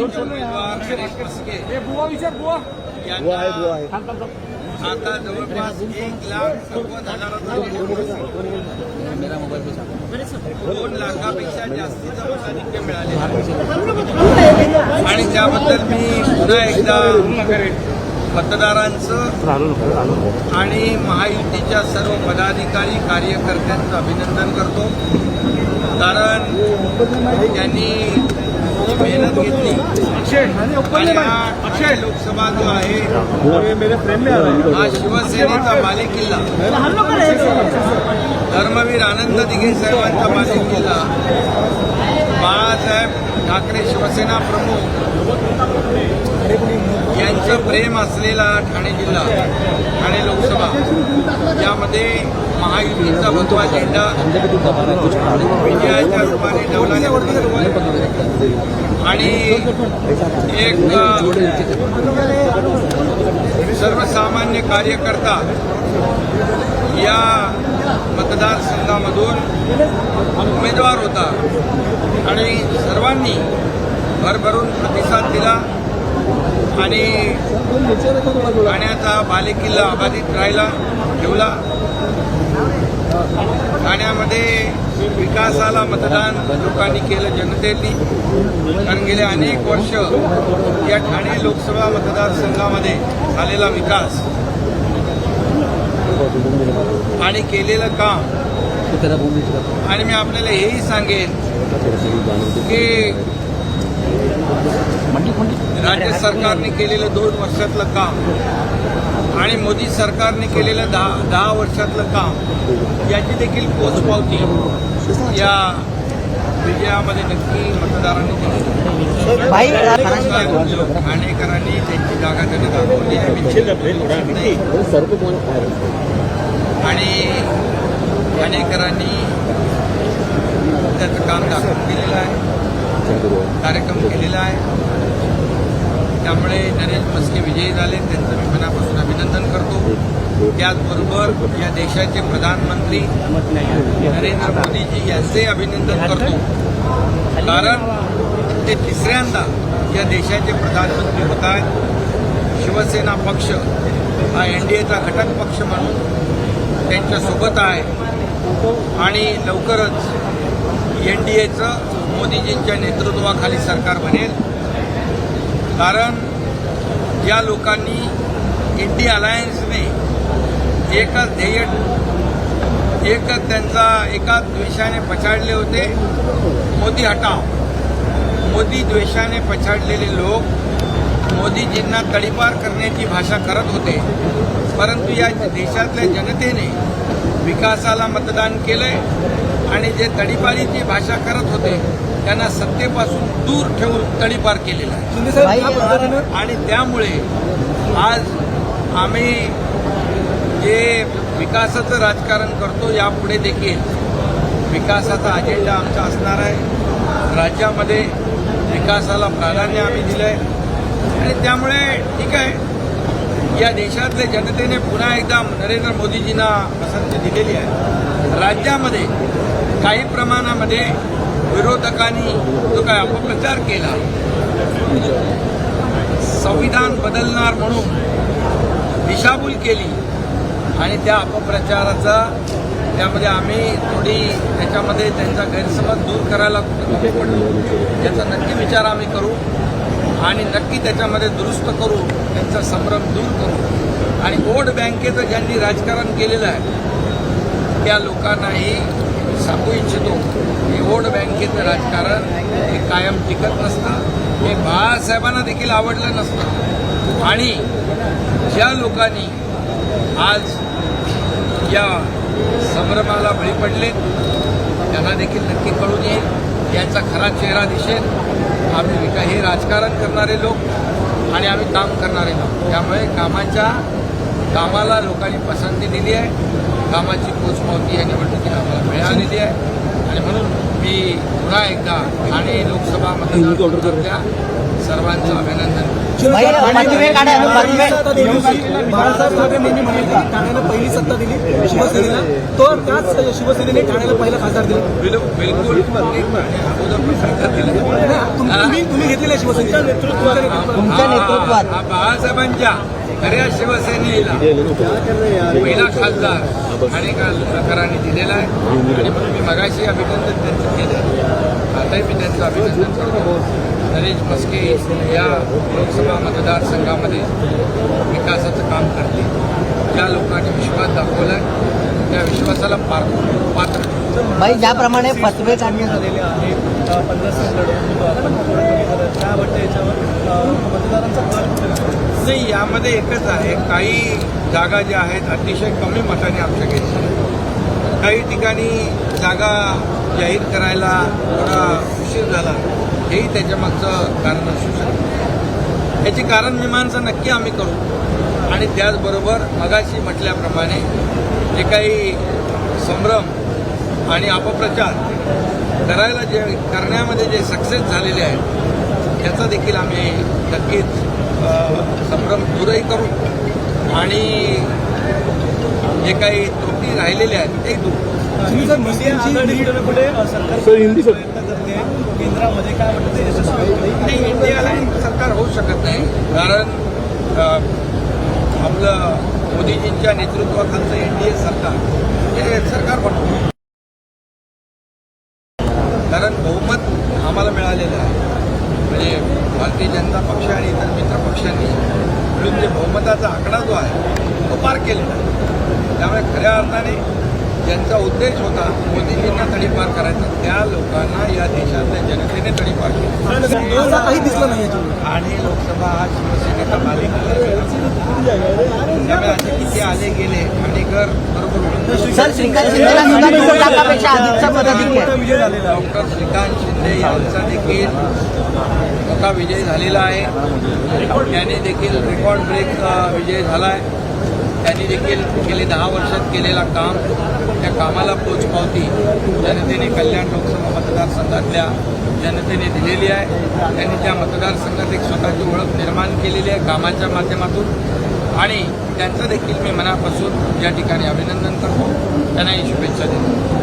गणेश मस्के बुवा विचार बुवा. बुवा आहे बुवा आहे. आता जवळपास एक लाख नव्वद हजाराचा दोन लाखापेक्षा जास्तीचं मताधिक्य मिळाले. आणि त्याबद्दल मी पुन्हा एकदा मतदारांचं आणि महायुतीच्या सर्व पदाधिकारी कार्यकर्त्यांचं अभिनंदन करतो. कारण त्यांनी मेहनत घेतली. हा अक्षय लोकसभा जो आहे मेरे फ्रेंड में आ रहा है हा शिवसेनेचा बालेकिल्ला धर्मवीर आनंद दिघे साहेबांचा बालेकिल्ला बाळासाहेब ठाकरे शिवसेना प्रमुख. यांचं प्रेम असलेला ठाणे जिल्हा ठाणे लोकसभा यामध्ये महायुतीचा भगवा झेंडा विजयाच्या रूपाने डवलाने आणि एक सर्वसामान्य कार्यकर्ता या मतदारसंघामधून उमेदवार होता. आणि सर्वांनी भरभरून प्रतिसाद दिला. आणि ठाण्याचा बालेकिल्ला अबाधित राहिला ठेवला. ठाण्यामध्ये विकासाला मतदान लोकांनी केलं जनतेनी. कारण गेले अनेक वर्ष या ठाणे लोकसभा मतदारसंघामध्ये झालेला विकास आणि केलेलं काम. आणि मी आपल्याला हेही सांगेन की राज्य सरकारने केलेलं दोन वर्षातलं काम आणि मोदी सरकारने केलेलं दहा दहा वर्षातलं काम याची देखील पोचपावती या विजयामध्ये नक्की मतदारांनी ठाणेकरांनी त्यांची जागा त्यांनी दाखवली. आणि ठाणेकरांनी त्याचं काम दाखवून दिलेलं आहे. कार्यक्रम केलेला आहे. त्यामुळे नरेंद्र मस्के विजयी झाले. त्यांचं मी मनापासून अभिनंदन करतो. त्याचबरोबर या देशाचे प्रधानमंत्री नरेंद्र मोदीजी यांचे अभिनंदन करतो. कारण ते तिसऱ्यांदा या देशाचे प्रधानमंत्री होत आहेत. शिवसेना पक्ष हा एन डी एचा घटक पक्ष म्हणून त्यांच्यासोबत आहे. आणि लवकरच एन डी एचं मोदीजींच्या नेतृत्वाखाली सरकार बनेल. कारण ज्या लोकांनी इंडिया अलायन्सने एकच ध्येय एकच त्यांचा एकाच द्वेषाने पछाडले होते. मोदी हटाव. मोदी द्वेषाने पछाडलेले लोक मोदीजींना तडीपार करण्याची भाषा करत होते. परंतु या देशातल्या जनतेने विकासाला मतदान केलंय. आणि जे तडीपारीची भाषा करत होते त्यांना सत्तेपासून दूर ठेवून तडीपार केलेला आहे. आणि त्यामुळे आज आम्ही जे विकासाचं राजकारण करतो यापुढे देखील विकासाचा अजेंडा आमचा असणार आहे. राज्यामध्ये विकासाला प्राधान्य आम्ही दिलं आहे आणि त्यामुळे ठीक आहे. या देशातल्या जनतेने पुन्हा एकदा नरेंद्र मोदीजींना पसंती दिलेली आहे. राज्यामध्ये काही प्रमाणामध्ये विरोधकांनी जो काय अपप्रचार केला संविधान बदलणार म्हणून दिशाभूल केली आणि त्या अपप्रचाराचा त्यामध्ये आम्ही थोडी त्याच्यामध्ये त्यांचा गैरसमज दूर करायला कमी पडलो. याचा नक्की विचार आम्ही करू आणि नक्की त्याच्यामध्ये दुरुस्त करू त्यांचा संभ्रम दूर करू. आणि वोट बँकेचं ज्यांनी राजकारण केलेलं आहे त्या लोकांनाही सांगू इच्छितो की वोट बँकेचं राजकारण हे कायम टिकत नसतं. हे बाळासाहेबांना देखील आवडलं नसतं. आणि ज्या लोकांनी आज या संभ्रमाला बळी पडले त्यांना देखील नक्की कळून येईल. यांचा खरा चेहरा दिसेल. आम्ही विका हे राजकारण करणारे लोक आणि आम्ही काम करणारे लोक. त्यामुळे कामाच्या कामाला लोकांनी पसंती दिली आहे. कामाची पोचपावती या निवडणुकीला आम्हाला मिळालेली आहे. आणि म्हणून मी पुन्हा एकदा ठाणे लोकसभा मतदारसंघातल्या सर्वांचं अभिनंदन बाळासाहेब ठाकरे म्हणाले की ठाण्याला पहिली सत्ता दिली शिवसेनेला. तो त्याच शिवसेनेने ठाण्याला पहिला खासदार दिले. तुम्ही तुम्ही घेतलेल्या शिवसेनेच्या नेतृत्वात. हा बाळासाहेबांच्या खऱ्या शिवसेनेला पहिला खासदार अनेक प्रकारांनी दिलेला आहे. आणि म्हणून मी मगाशी अभिनंदन त्यांचं केलं. आताही मी त्यांचं अभिनंदन करतो. नरेश मस्के या लोकसभा मतदारसंघामध्ये विकासाचं काम करतील. ज्या लोकांनी विश्वास दाखवला त्या विश्वासाला पार पात्र भाई ज्याप्रमाणे फतवे काढण्यात झालेले आहेत नाही यामध्ये एकच आहे. काही जागा ज्या आहेत अतिशय कमी मताने आमच्या घेतल्या काही ठिकाणी जागा जाहीर करायला थोडा उशीर झाला. हेही त्याच्या मागचं कारण असू शकतं. याची कारण मीमांसा नक्की आम्ही करू. आणि त्याचबरोबर मगाशी म्हटल्याप्रमाणे जे काही संभ्रम आणि अपप्रचार करायला जे करण्यामध्ये जे सक्सेस झालेले आहेत याचा देखील आम्ही नक्कीच संभ्रम दूरही करू. आणि जे काही त्रुटी राहिलेल्या आहेत ते दूर. करू. तुम्ही जर केंद्रामध्ये काय वाटतं? ते यशस्वी नाही इंडियाला सरकार होऊ शकत नाही. कारण आपलं मोदीजींच्या नेतृत्वाखालचं एनडीए सरकार हे सरकार बनवतं कारण बहुमत आम्हाला मिळालेलं आहे. म्हणजे भारतीय जनता पक्ष आणि इतर मित्र पक्षांनी मिळून जे बहुमताचा आकडा जो आहे तो पार केलेला आहे. त्यामुळे खऱ्या अर्थाने ज्यांचा उद्देश होता मोदीजींना तडीपार करायचा त्या लोकांना या केला असं काही दिसलं नाही आणि लोकसभा हा शिवसेनेचा मालिक त्यामुळे असे किती आले गेले आणि घर बरोबर होईल. सर श्रीकांत शिंदेला सुद्धा नव्वद लाखापेक्षा अधिकचा मताधिक्य आहे. विजय झालेला आहे. डॉक्टर श्रीकांत शिंदे यांचा देखील मोठा विजय झालेला आहे. त्याने देखील रेकॉर्ड ब्रेक विजय झाला आहे त्यांनी देखील गेले दहा वर्षात केलेला काम त्या कामाला पोचपावती जनतेने कल्याण लोकसभा मतदारसंघातल्या जनतेने दिलेली आहे. त्यांनी त्या मतदारसंघात एक स्वतःची ओळख निर्माण केलेली आहे कामाच्या माध्यमातून. आणि त्यांचं देखील मी मनापासून या ठिकाणी अभिनंदन करतो. त्यांनाही शुभेच्छा देतो.